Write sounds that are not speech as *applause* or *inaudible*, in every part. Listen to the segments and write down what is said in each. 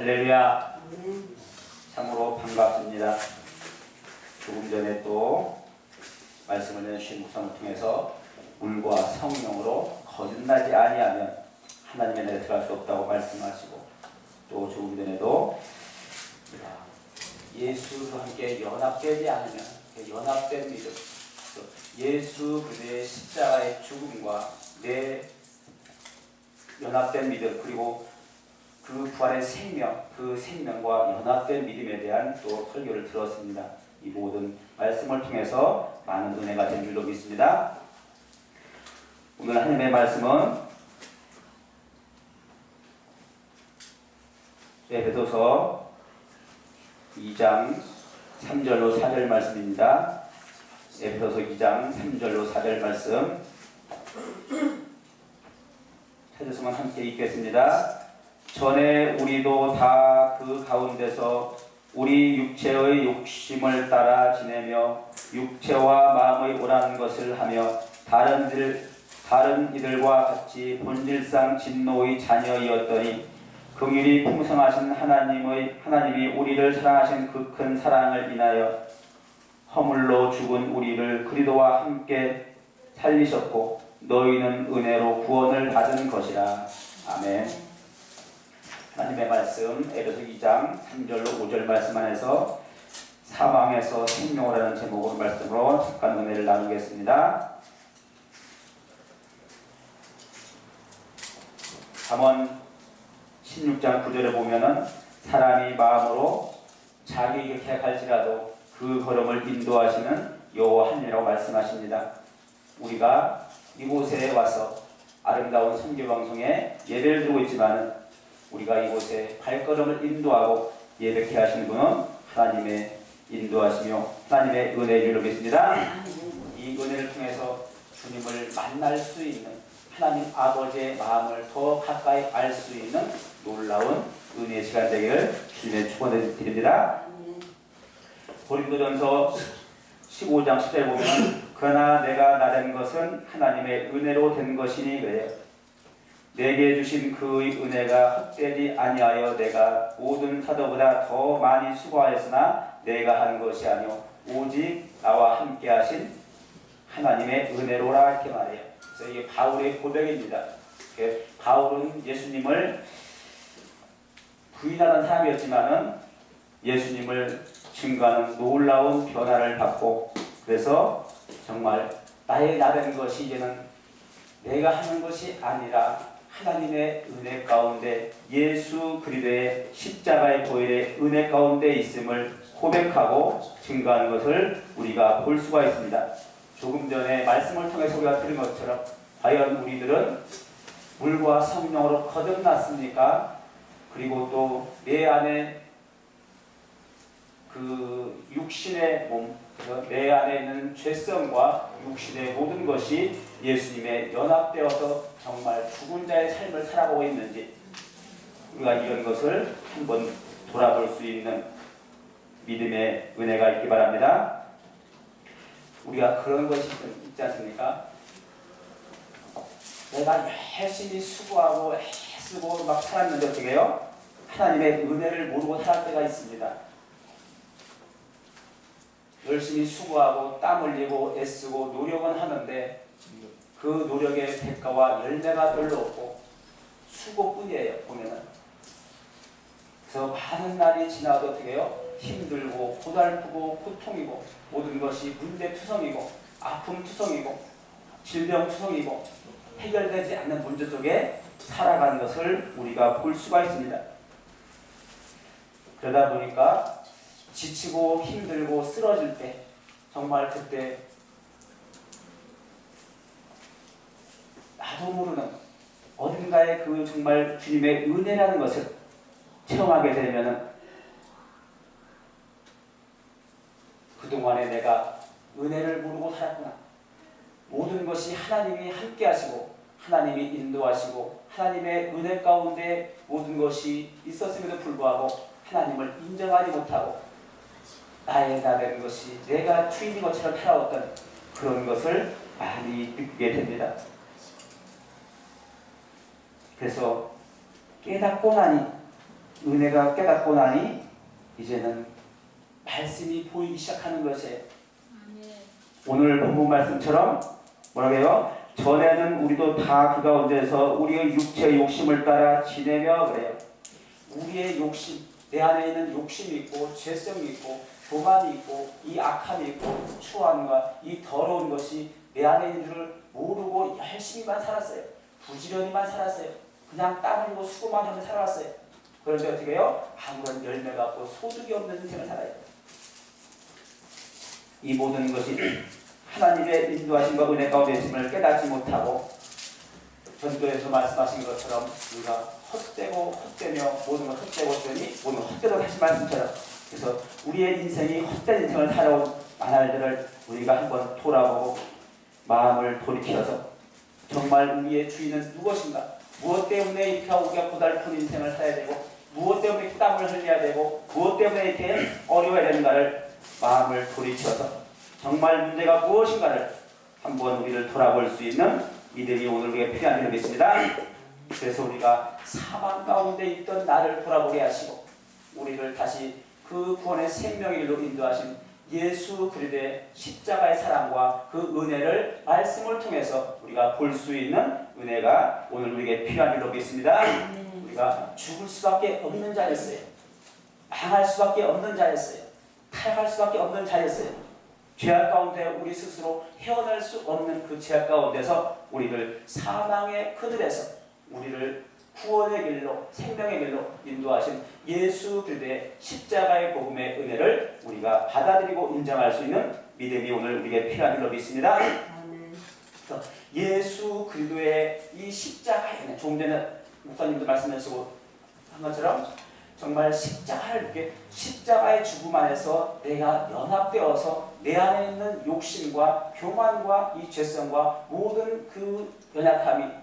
할렐루야. 참으로 반갑습니다. 조금 전에 또 말씀을 내주신 목사를 통해서 물과 성령으로 거듭나지 아니하면 하나님의 나라에 들어갈 수 없다고 말씀하시고 또 조금 전에도 예수와 함께 연합되지 않으면 그 연합된 믿음 또 예수 그의 십자가의 죽음과 내 연합된 믿음 그리고 그 부활의 생명, 그 생명과 연합된 믿음에 대한 또 설교를 들었습니다. 이 모든 말씀을 통해서 많은 은혜가 된 줄로 믿습니다. 오늘 하나님의 말씀은 에베소서 2장 3절로 4절 말씀입니다. 에베소서 2장 3절로 4절 말씀 찾으시면 함께 읽겠습니다. 전에 우리도 다 그 가운데서 우리 육체의 욕심을 따라 지내며 육체와 마음의 오라는 것을 하며 다른 들 다른 이들과 같이 본질상 진노의 자녀이었더니 긍휼이 풍성하신 하나님의 하나님이 우리를 사랑하신 그 큰 사랑을 인하여 허물로 죽은 우리를 그리도와 함께 살리셨고 너희는 은혜로 구원을 받은 것이라 아멘. 하나님의 말씀 에베소 2장 3절로 5절 말씀 안에서 사망에서 생명이라는 제목으로 말씀으로 잠깐 은혜를 나누겠습니다. 잠언 16장 9절에 보면은 사람이 마음으로 자기 이렇게 갈지라도 그 걸음을 인도하시는 여호와 하나님이라고 말씀하십니다. 우리가 이곳에 와서 아름다운 선교 방송에 예배를 드리고 있지만은 우리가 이곳에 발걸음을 인도하고 예배케 하시는 분은 하나님의 인도하시며 하나님의 은혜를 누르겠습니다. 이 은혜를 통해서 주님을 만날 수 있는 하나님 아버지의 마음을 더 가까이 알 수 있는 놀라운 은혜의 시간 되기를 주님의 축원을 드립니다. 고린도전서 15장 10절 보면 그러나 내가 나 된 것은 하나님의 은혜로 된 것이니. 내게 주신 그의 은혜가 헛되지 아니하여 내가 모든 사도보다 더 많이 수고하였으나 내가 한 것이 아니요 오직 나와 함께 하신 하나님의 은혜로라 이렇게 말해요. 그래서 이게 바울의 고백입니다. 그 바울은 예수님을 부인하는 사람이었지만은 예수님을 증거하는 놀라운 변화를 받고 그래서 정말 나의 나된 것이 이제는 내가 하는 것이 아니라 하나님의 은혜 가운데 예수 그리스도의 십자가의 보혈의 은혜 가운데 있음을 고백하고 증거하는 것을 우리가 볼 수가 있습니다. 조금 전에 말씀을 통해서 우리가 들은 것처럼 과연 우리들은 물과 성령으로 거듭났습니까? 그리고 또 내 안에 그 육신의 몸, 내 안에 있는 죄성과 육신의 모든 것이 예수님의 연합되어서 정말 죽은 자의 삶을 살아가고 있는지 우리가 이런 것을 한번 돌아볼 수 있는 믿음의 은혜가 있기 바랍니다. 우리가 그런 것이 있지 않습니까? 내가 열심히 수고하고 애쓰고 막 살았는데 어떻게 해요? 하나님의 은혜를 모르고 살 때가 있습니다. 열심히 수고하고 땀 흘리고 애쓰고 노력은 하는데 그 노력의 대가와 열매가 별로 없고 수고뿐이에요 보면은 그래서 많은 날이 지나도 어떻게 해요? 힘들고 고달프고 고통이고 모든 것이 문제투성이고 아픔투성이고 질병투성이고 해결되지 않는 문제 속에 살아가는 것을 우리가 볼 수가 있습니다. 그러다 보니까 지치고 힘들고 쓰러질 때 정말 그때 나도 모르는 어딘가에 그 정말 주님의 은혜라는 것을 체험하게 되면은 그동안에 내가 은혜를 모르고 살았구나. 모든 것이 하나님이 함께 하시고 하나님이 인도하시고 하나님의 은혜 가운데 모든 것이 있었음에도 불구하고 하나님을 인정하지 못하고 나의 나된 것이 내가 주인인 것처럼 살아왔던 그런 것을 많이 느끼게 됩니다. 그래서 깨닫고 나니 은혜가 깨닫고 나니 이제는 말씀이 보이기 시작하는 것이에요. 오늘 본문 말씀처럼 뭐라고 해요? 전에는 우리도 다 그 가운데서 우리의 육체의 욕심을 따라 지내며 그래요. 우리의 욕심, 내 안에 있는 욕심이 있고 죄성이 있고 교만이 있고 이 악함이 있고 추함과 이 더러운 것이 내 안에 있는 줄을 모르고 열심히만 살았어요. 부지런히만 살았어요. 그냥 땀 흘리고 수고만 하며 살아왔어요. 그런데 어떻게 해요? 아무런 열매가 없고 소득이 없는 인생을 살아요. 이 모든 것이 하나님의 인도하심과 은혜 가운데 있음을 깨닫지 못하고 전도에서 말씀하신 것처럼 우리가 헛되고 헛되며 모든 것 헛되고 헛되니 모든 것 헛되도 다시 말씀처럼 그래서 우리의 인생이 헛된 인생을 살아온 나날들을 우리가 한번 돌아보고 마음을 돌이켜서 정말 우리의 주인은 무엇인가 무엇 때문에 이렇게 우리가 고달픈 인생을 살아야 되고 무엇 때문에 땀을 흘려야 되고 무엇 때문에 이렇게 어려워야 되는가를 마음을 돌이켜서 정말 문제가 무엇인가를 한번 우리를 돌아볼 수 있는 믿음이 오늘 우리에게 필요한 일이 있습니다. 그래서 우리가 사망 가운데 있던 나를 돌아보게 하시고 우리를 다시 그 구원의 생명의 길로 인도하신 예수 그리스도의 십자가의 사랑과 그 은혜를 말씀을 통해서 우리가 볼 수 있는 은혜가 오늘 우리에게 필요한 일로 믿습니다. 우리가 죽을 수밖에 없는 자였어요. 망할 수밖에 없는 자였어요. 타락할 수밖에 없는 자였어요. 죄악 가운데 우리 스스로 헤어날 수 없는 그 죄악 가운데서 우리를 사망의 그늘에서 우리를 구원의 길로 생명의 길로 인도하신 예수 그리스도의 십자가의 복음의 은혜를 우리가 받아들이고 인정할 수 있는 믿음이 오늘 우리에게 필요한 일로 믿습니다. 예수 그리스도의 이 십자가의 은혜 조금 전에 목사님도 말씀하시고 한 것처럼 정말 십자가를 이렇게 십자가의 죽음 안에서 내가 연합되어서 내 안에 있는 욕심과 교만과 이 죄성과 모든 그 연약함이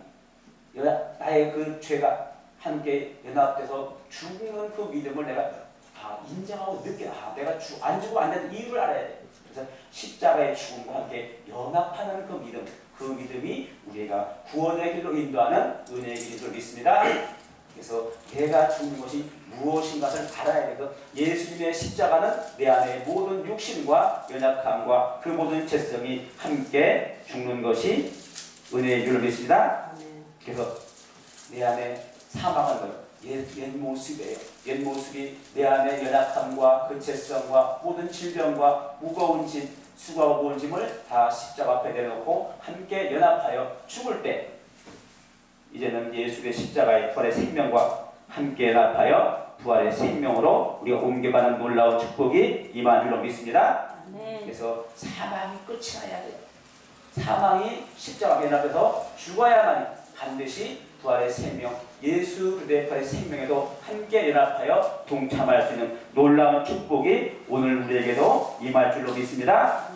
나의 그 죄가 함께 연합돼서 죽는 그 믿음을 내가 다 인정하고 느껴 아, 내가 주, 안 죽으면 안 되는 이유를 알아야 돼. 그래서 십자가의 죽음과 함께 연합하는 그 믿음, 그 믿음이 우리가 구원의 길로 인도하는 은혜의 길을 믿습니다. 그래서 내가 죽는 것이 무엇인가를 알아야 되고 예수님의 십자가는 내 안의 모든 욕심과 연약함과 그 모든 죄성이 함께 죽는 것이 은혜의 줄을 믿습니다. 그래서 내 안에 사망한 것, 옛, 옛 모습이에요. 옛 모습이 내 안에 연약함과 그 죄성과 모든 질병과 무거운 짐, 수고하고 무거운 짐을 다 십자가 앞에 내놓고 함께 연합하여 죽을 때 이제는 예수의 십자가의 부활의 생명과 함께 연합하여 부활의 생명으로 우리가 옮겨가는 놀라운 축복이 임한 줄로 믿습니다. 그래서 사망이 끝이 나야 돼요. 사망이 십자가 연합해서 죽어야만 반드시 부활의 생명, 예수 부활의 생명에도 함께 연합하여 동참할 수 있는 놀라운 축복이 오늘 우리에게도 임할 줄로 믿습니다.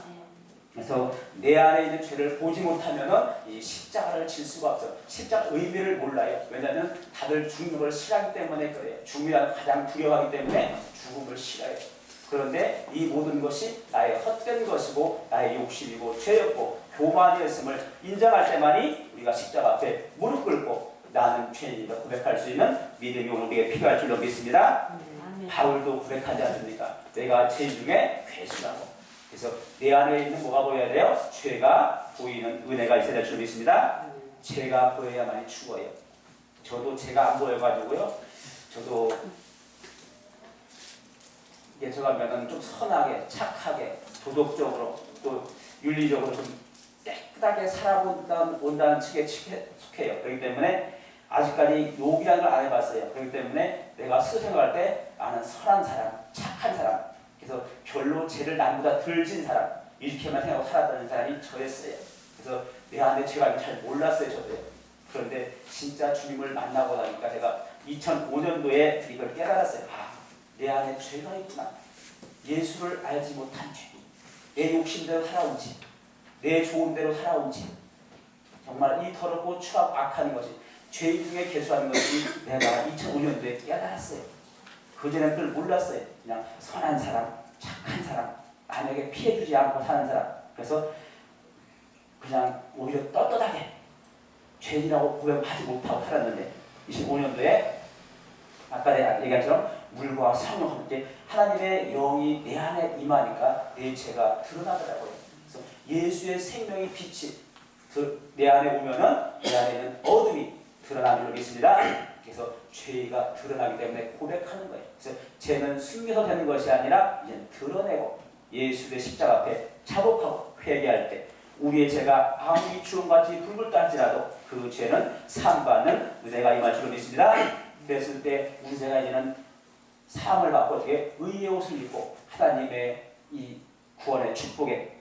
그래서 내 안에 있는 죄를 보지 못하면은 이 십자가를 질 수가 없어. 십자가 의미를 몰라요. 왜냐하면 다들 걸 싫어하기 때문에 그래요. 죽음이란 가장 두려워하기 때문에 죽음을 싫어해요. 그런데 이 모든 것이 나의 헛된 것이고 나의 욕심이고 죄였고 교만이었음을 인정할 때만이 우리가 십자가 앞에 무릎 꿇고 나는 죄인이다 고백할 수 있는 믿음이 우리에게 필요할 줄로 믿습니다. 바울도 고백하지 않습니까? 내가 죄 중에 괴수라고. 그래서 내 안에 있는 뭐가 보여야 돼요? 죄가 보이는 은혜가 있어야 될 줄 믿습니다. 죄가 보여야만이 죽어요. 저도 죄가 안 보여가지고요. 저도 예처가면은 좀 선하게, 착하게, 도덕적으로 또 윤리적으로 좀 살아온다는 온다는 측에 속해요. 그렇기 때문에 아직까지 욕이라는 걸 안 해봤어요. 그렇기 때문에 내가 생각할 때 나는 선한 사람, 착한 사람, 그래서 별로 죄를 남보다 덜 진 사람 이렇게만 생각하고 살았다는 사람이 저였어요. 그래서 내 안에 죄가 잘 몰랐어요, 저도요. 그런데 진짜 주님을 만나고 나니까 제가 2005년도에 이걸 깨달았어요. 아, 내 안에 죄가 있구나. 예수를 알지 못한 죄. 내 욕심대로 살아온 죄. 내 좋은 대로 살아온 죄. 정말 이 더럽고 추악 악한 것이 죄 중에 개수하는 것이 *laughs* 내가 2005년도에 깨달았어요. 그전에는 그걸 몰랐어요. 그냥 선한 사람, 착한 사람, 남에게 피해주지 않고 사는 사람. 그래서 그냥 오히려 떳떳하게 죄인이라고 고백하지 못하고 살았는데 25년도에 아까 내가 얘기한 처럼 물과 성령 함께 하나님의 영이 내 안에 임하니까 내 죄가 드러나더라고요. 예수의 생명의 빛이 그내 안에 오면은 내 안에 있는 어둠이 드러나는 줄 있습니다. 그래서 죄가 드러나기 때문에 고백하는 거예요. 그래서 죄는 숨겨서 되는 것이 아니라 이제 드러내고 예수의 십자가 앞에 자복하고 회개할 때 우리의 죄가 아무리 주홍같이 붉을 할지라도 그 죄는 상받는 은혜가 임할 줄 믿습니다. 그랬을 때 우리 죄가 이제는 사함을 받고 어떻게 의의 옷을 입고 하나님의 이 구원의 축복에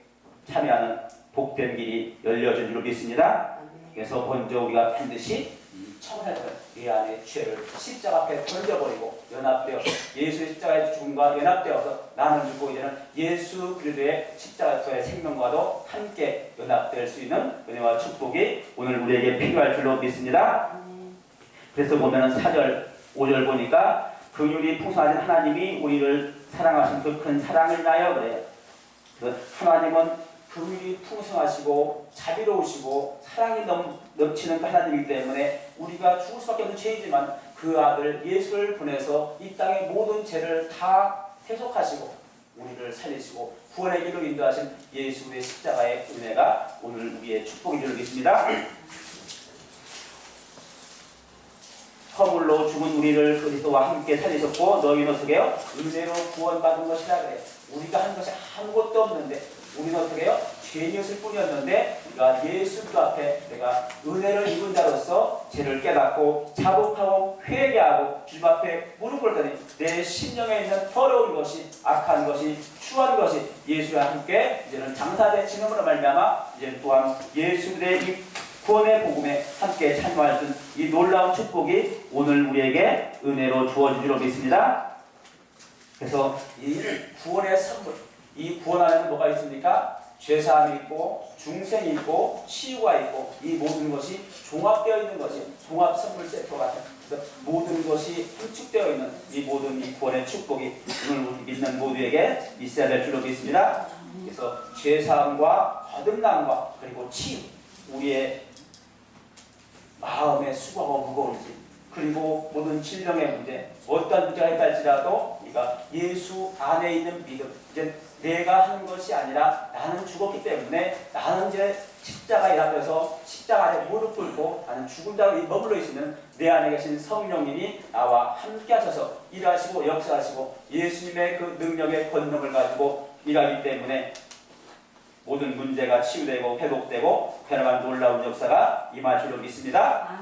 참여하는 복된 길이 열려진 줄 믿습니다. 그래서 먼저 우리가 반드시 이 처분할 것이 안에 죄를 십자가 앞에 던져버리고 연합되어 예수의 십자가의 죽음과 연합되어서 나는 죽고 이제는 예수 그리스도의 십자가의 생명과도 함께 연합될 수 있는 은혜와 축복이 오늘 우리에게 필요할 줄로 믿습니다. 그래서 보면은 4절, 5절 보니까 긍휼이 풍성하신 하나님이 우리를 사랑하신 그 큰 사랑을 인하여 그래요. 그 하나님은 긍휼이 풍성하시고 자비로우시고 사랑이 넘, 넘치는 그 하나님이기 때문에 우리가 죽을 수밖에 없는 죄이지만 그 아들 예수를 보내서 이 땅의 모든 죄를 다 해속하시고 우리를 살리시고 구원의 길로 인도하신 예수의 십자가의 은혜가 오늘 우리의 축복인 줄 믿습니다. 허물로 죽은 우리를 그리스도와 함께 살리셨고 너희는 어떻게 해요? 은혜로 구원받은 것이라 그래. 우리가 한 것이 아무것도 없는데 우리는 어떻게 해요? 죄인이었을 뿐이었는데 우리가 예수 그 앞에 내가 은혜를 입은 자로서 죄를 깨닫고 자복하고 회개하고 주님 앞에 무릎 꿇더니 내 심령에 있는 더러운 것이 악한 것이 추한 것이 예수와 함께 이제는 장사대 지음으로 말미암아 이제 또한 예수의 이 구원의 복음에 함께 참여할 수 있는 이 놀라운 축복이 오늘 우리에게 은혜로 주어진 줄로 믿습니다. 그래서 이 구원의 선물, 이 구원 안에는 뭐가 있습니까? 죄사함이 있고 중생이 있고 치유가 있고 이 모든 것이 종합되어 있는 것이 종합 선물 세트 같은 모든 것이 함축되어 있는 이 모든 이 구원의 축복이 오늘 믿는 모두에게 있어야 될 줄로 믿습니다. 그래서 죄사함과 거듭남과 그리고 치유 우리의 마음의 수고가 무거울지 그리고 모든 질병의 문제 어떤 문제가 있다 할지라도 우리가 예수 안에 있는 믿음 이제 내가 하는 것이 아니라 나는 죽었기 때문에 나는 이제 십자가에 앞에서 십자가 안에 무릎 꿇고 나는 죽은 자로 머물러 있으면 내 안에 계신 성령님이 나와 함께 하셔서 일하시고 역사하시고 예수님의 그 능력의 권능을 가지고 일하기 때문에 모든 문제가 치유되고 회복되고 변화가 놀라운 역사가 임할 줄로 믿습니다.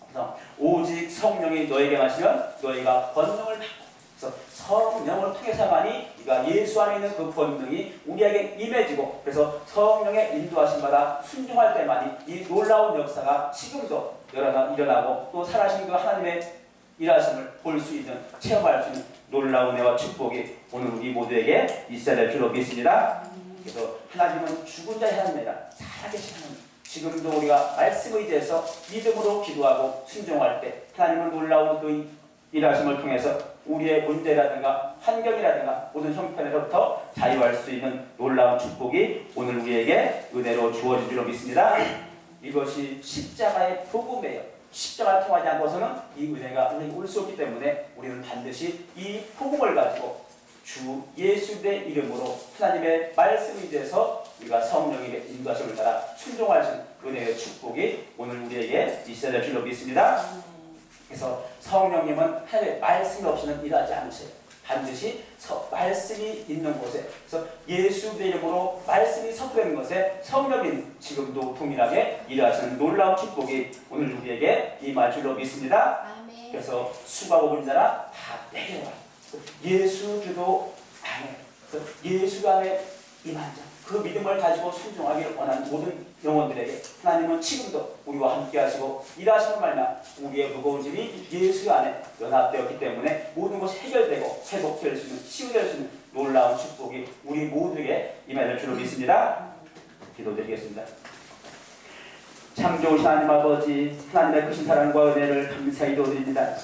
그래서 오직 성령이 너에게 마시면 너희가 권능을 받고 그래서 성령을 통해서만이 네가 예수 안에 있는 그 권능이 우리에게 임해지고 그래서 성령의 인도하심마다 순종할 때만이 이 놀라운 역사가 지금도 일어나, 일어나고 또 살아신 그 하나님의 일하심을 볼 수 있는 체험할 수 있는 놀라운 은혜와 축복이 오늘 우리 모두에게 있어야 될 줄로 믿습니다. 그래서 하나님은 죽은 자의 하나님이라 살아계신 하나님. 지금도 우리가 말씀 의지해서 믿음으로 기도하고 순종할 때 하나님은 놀라운 그 일하심을 통해서 우리의 문제라든가 환경이라든가 모든 형편에서부터 자유할 수 있는 놀라운 축복이 오늘 우리에게 은혜로 주어진 줄로 믿습니다. 이것이 십자가의 복음이에요. 십자가를 통하지 않고서는 이 은혜가 우리에게 올수 없기 때문에 우리는 반드시 이 복음을 가지고 주 예수의 이름으로 하나님의 말씀에 대해서 우리가 성령의 인도하심을 따라 순종할 수 있는 은혜의 축복이 오늘 우리에게 있어야 될 줄로 믿습니다. 그래서 성령님은 하나님의 말씀이 없이는 일하지 않으세요. 반드시 서, 말씀이 있는 곳에 그래서 예수의 이름으로 말씀이 선포되는 것에 성령님 지금도 동일하게 일하시는 놀라운 축복이 오늘 우리에게 임할 줄로 믿습니다. 아멘. 그래서 수고하고 문자라 다 내게 와. 예수 기도 안에 예수 안에 임한 자. 그 믿음을 가지고 순종하기를 원하는 모든 영혼들에게 하나님은 지금도 우리와 함께 하시고 일하시는 말만 우리의 무거운 짐이 예수 안에 연합되었기 때문에 모든 것이 해결되고 회복될 수 있는 치유될 수 있는 놀라운 축복이 우리 모두에게 임할 줄로 믿습니다. 기도드리겠습니다. 참 좋으신 하나님 아버지 하나님의 크신 사랑과 은혜를 감사히 도드립니다.